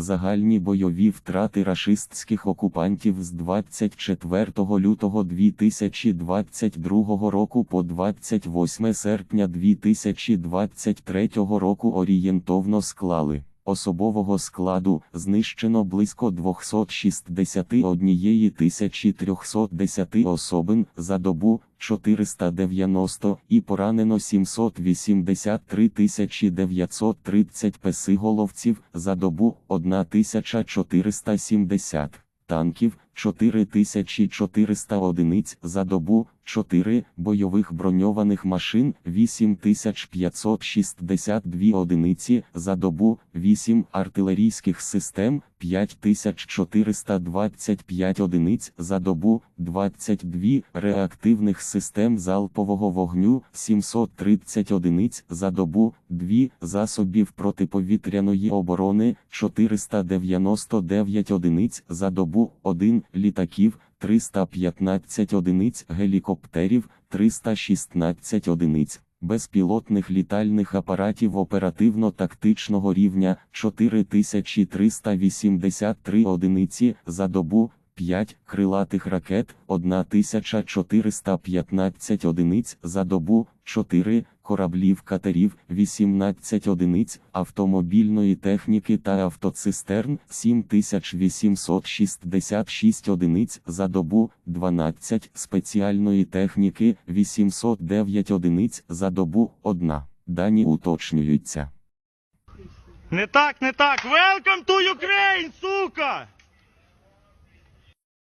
Загальні бойові втрати рашистських окупантів з 24 лютого 2022 року по 28 серпня 2023 року орієнтовно склали. Особового складу знищено близько 261 310 особин за добу 490 і поранено 783 930 песиголовців за добу 1470 танків 4400 одиниць за добу, 4 бойових броньованих машин 8562 одиниці за добу, 8 артилерійських систем 5425 одиниць за добу, 22 реактивних систем залпового вогню 730 одиниць за добу, 2 засобів протиповітряної оборони 499 одиниць за добу, 1 літаків 315 одиниць гелікоптерів 316 одиниць. Безпілотних літальних апаратів оперативно-тактичного рівня 4383 одиниці за добу, 5 крилатих ракет 1415 одиниць за добу, 4 кораблів катерів 18 одиниць автомобільної техніки та автоцистерн 7866 одиниць за добу, 12 спеціальної техніки 809 одиниць за добу, 1. Дані уточнюються. Не так, не так. Велком!